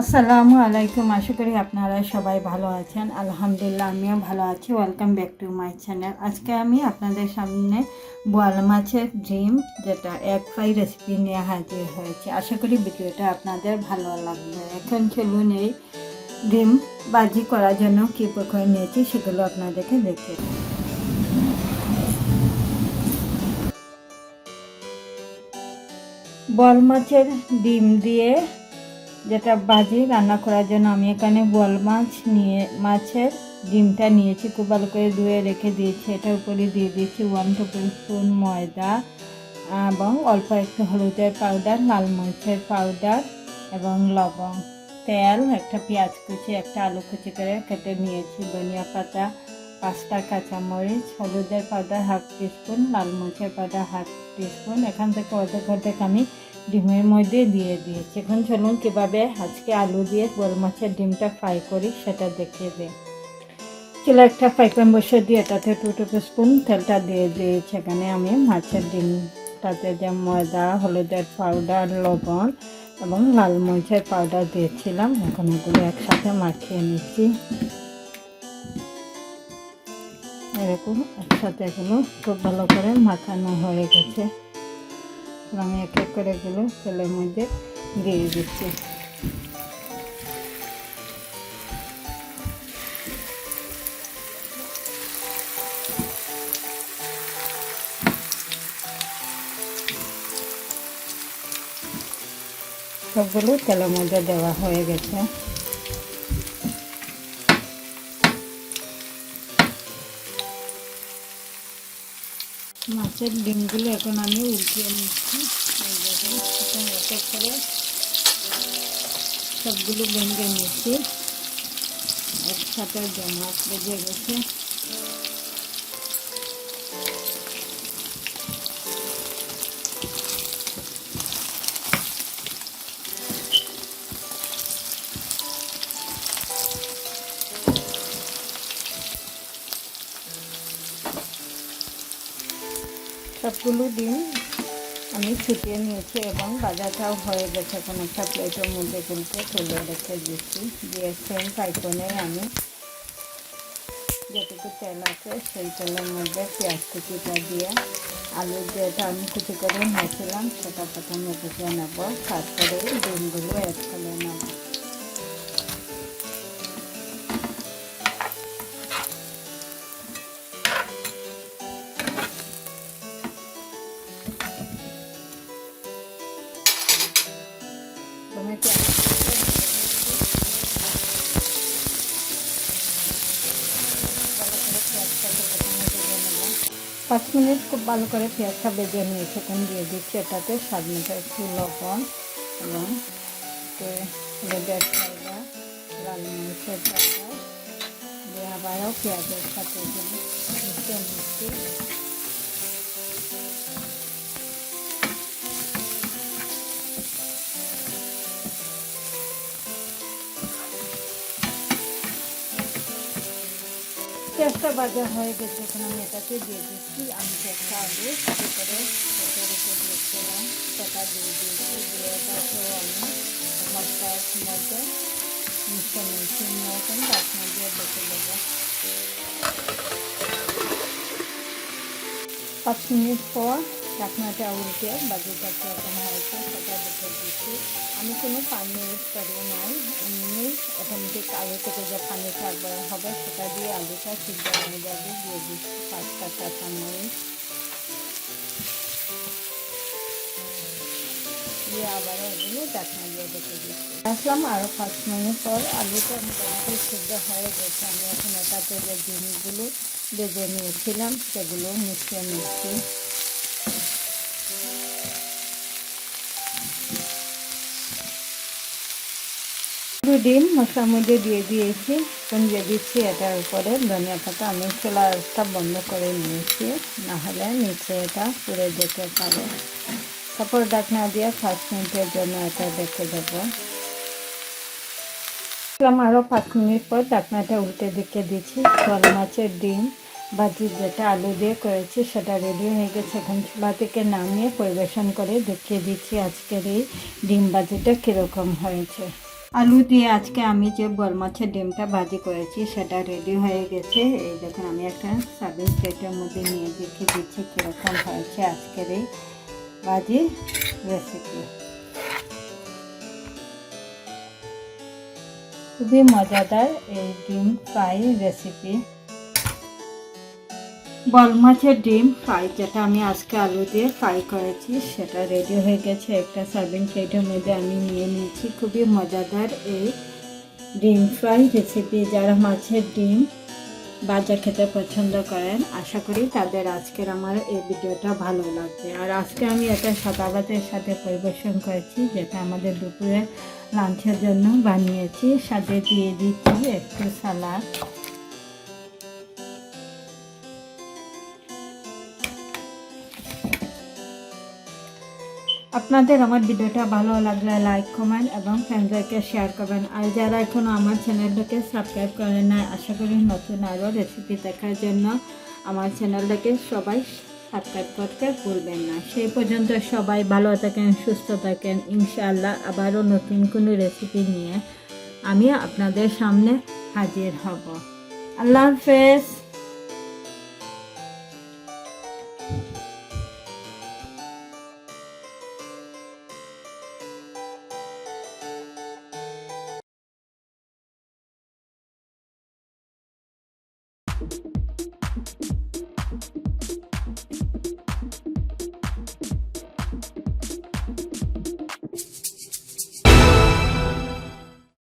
আসসালামু আলাইকুম, আশা করি আপনারা সবাই ভালো আছেন। আলহামদুলিল্লাহ, আমিও ভালো আছি। Welcome back to my channel আজকে আমি আপনাদের সামনে বোয়াল মাছের ডিম, যেটা এক ফ্রাই রেসিপি নিয়ে হাজির হয়েছে। আশা করি ভিডিওটা আপনাদের ভালো লাগবে। এখন চলুন এই ডিম বাজি করার জন্য কী প্রকার নিয়েছি, সেগুলো আপনাদেরকে দেখে। বল মাছের ডিম দিয়ে যেটা বাজি রান্না করার জন্য আমি এখানে বোয়াল মাছ নিয়ে, মাছের ডিমটা নিয়েছি, খুব ভালো করে ধুয়ে রেখে দিয়েছি। এটার উপরে দিয়ে দিয়েছি ওয়ান টেবিল স্পুন ময়দা এবং অল্প একটু হলুদের পাউডার লাল মরিচের পাউডার এবং লবণ, তেল, একটা পেঁয়াজ কুচি, একটা আলু কুচি করে কেটে নিয়েছি, ধনিয়া পাতা, পাঁচটা কাঁচামরিচ, হলুদের পাউডার হাফ টিস্পুন লাল মরিচের পাউডার হাফ টিস্পুন এখান থেকে অর্ধেক অর্ধেক আমি ডিমের মধ্যে দিয়ে দিয়েছি। এখন চলুন কীভাবে আজকে আলু দিয়ে গোল মাছের ডিমটা ফ্রাই করি সেটা দেখিয়ে দিই। চুলা একটা ফ্রাই প্যান বসে দিয়ে তাতে টু টেবিল স্পুন তেলটা দিয়ে দিয়েছি। এখানে আমি মাছের ডিমটাতে যে ময়দা, হলুদের পাউডার লবণ এবং লাল মরিচের পাউডার দিয়েছিলাম। এখন এগুলো একসাথে মাখিয়ে নিচ্ছি। এরকম একসাথে এগুলো খুব ভালো করে মাখানো হয়ে গেছে। আমি এক এক করে এগুলো তেলের মধ্যে দিয়ে দিচ্ছি। সবগুলো তেলের মধ্যে দেওয়া হয়ে গেছে। মাছের ডিমগুলো এখন আমি উল্টিয়ে নিচ্ছি। করে সবগুলো ভেঙে নিচ্ছি। একসাথে জমা বেজে গেছে। সবগুলো ডিম আমি ছুটিয়ে নিয়েছি এবং বাজারটাও হয়ে গেছে এখন একটা প্লেটের মধ্যে গুলকে তুলে রেখে দিচ্ছি দিয়ে সেম পাইপনে আমি যেটুকু তেল আছে সেই তেলের মধ্যে পেঁয়াজ কুচিটা দিয়ে আলু যেটা আমি কুচি করে নিয়েছিলাম সেটা প্রথমে কুচিয়ে নেব। তারপরে ডিমগুলো অ্যাড করে নেব। পাঁচ মিনিট খুব ভালো করে পেঁয়াজটা বেজে নিয়ে সেখান দিয়ে দিচ্ছি এটাতে স্বাদ মতো একটু লবণ এবং পাউডার, লাল মরিচের দিয়ে আবারও পেঁয়াজের সাথে পেঁয়াজটা ভাজা হয়ে গেছে, এখন আমি এটাকে দিয়ে দিচ্ছি। আমি একটা আলু সাথে করে সেটার উপর দিয়েছিলাম সেটা দিয়ে দিয়েছি দিয়ে এটাকেও আমি মশলার মধ্যে মিশে নিয়েছি নিয়ে এখন ডাকনা দিয়ে দেখে দেবো। পাঁচ মিনিট পর ঢাকনাটা উল্টে বাজিটা কেমন হয়েছে সেটা দেখে দিচ্ছি। আমি কোনো পানি ইউজ করি নাই। এমনি অটোমেটিক আলু থেকে যে পানি সরবরাহ হবে সেটা দিয়ে আলুটা সিদ্ধ হয়ে যাবে, দিয়ে দিচ্ছি পাঁচটা কাঁচামরিচ দিয়ে আবার পাঁচ মিনিট পর আলুটা সিদ্ধ হয়ে গেছে। আমি এখন এটাতে যে ডিমগুলো বেজে নিয়েছিলাম, সেগুলো মিশিয়ে নিচ্ছি। ডিম মশলার মধ্যে দিয়ে দিয়েছি। এখন দিয়ে দিচ্ছি এটার উপরে ধনিয়া পাতা। আমি চোলাটা বন্ধ করে নিয়েছি। নাহলে নিচে এটা পুড়ে যেতে পারে। তারপর ডাকনা দিয়ে পাঁচ মিনিটের জন্য এটা দেখে দেবো। আরও পাঁচ মিনিট পর ডাকনাটা উল্টে দিকে দিচ্ছি। জল মাছের ডিম ভাজি যেটা আলু দিয়ে করেছি সেটা রেডি হয়ে গেছে। এখন চুলা থেকে নামিয়ে পরিবেশন করে দেখিয়ে দিচ্ছি আজকের এই ডিম ভাজিটা কীরকম হয়েছে। আলু দিয়ে আজকে আমি যে বল মাছের ডিমটা ভাজি করেছি, সেটা রেডি হয়ে গেছে। এই দেখুন, আমি একটা সার্ভিং প্লেটের মধ্যে নিয়ে দেখে দিচ্ছি, কীরকম হয়েছে আজকের এই ভাজি রেসিপি খুবই মজাদার এই ডিম ফ্রাই রেসিপি বল মাছের ডিম ফ্রাই, যেটা আমি আজকে আলু দিয়ে ফ্রাই করেছি, সেটা রেডি হয়ে গেছে। একটা সার্ভিং প্লেটের মধ্যে আমি নিয়ে নিয়েছি। খুবই মজাদার এই ডিম ফ্রাই রেসিপি যারা মাছের ডিম বাজার খেতে পছন্দ করেন, আশা করি তাদের আজকের আমার এই ভিডিওটা ভালো লাগবে। আর আজকে আমি এটা সাদা সাথে পরিবেশন করেছি, যেটা আমাদের দুপুরে লাঞ্চের জন্য বানিয়েছি। সাথে দিয়ে দিচ্ছি একটু সালাদ। আপনাদের আমার ভিডিওটা ভালো লাগলে লাইক কমেন্ট এবং ফ্রেন্ডদেরকে শেয়ার করবেন। আর যারা এখনও আমার চ্যানেলটাকে সাবস্ক্রাইব করেন না আশা করি নতুন আরও রেসিপি দেখার জন্য আমার চ্যানেলটাকে সবাই সাবস্ক্রাইব করতে ভুলবেন না। সেই পর্যন্ত সবাই ভালো থাকেন, সুস্থ থাকেন। ইনশাআল্লাহ আবারও নতুন কোনো রেসিপি নিয়ে আমি আপনাদের সামনে হাজির হব। আল্লাহ হাফেজ।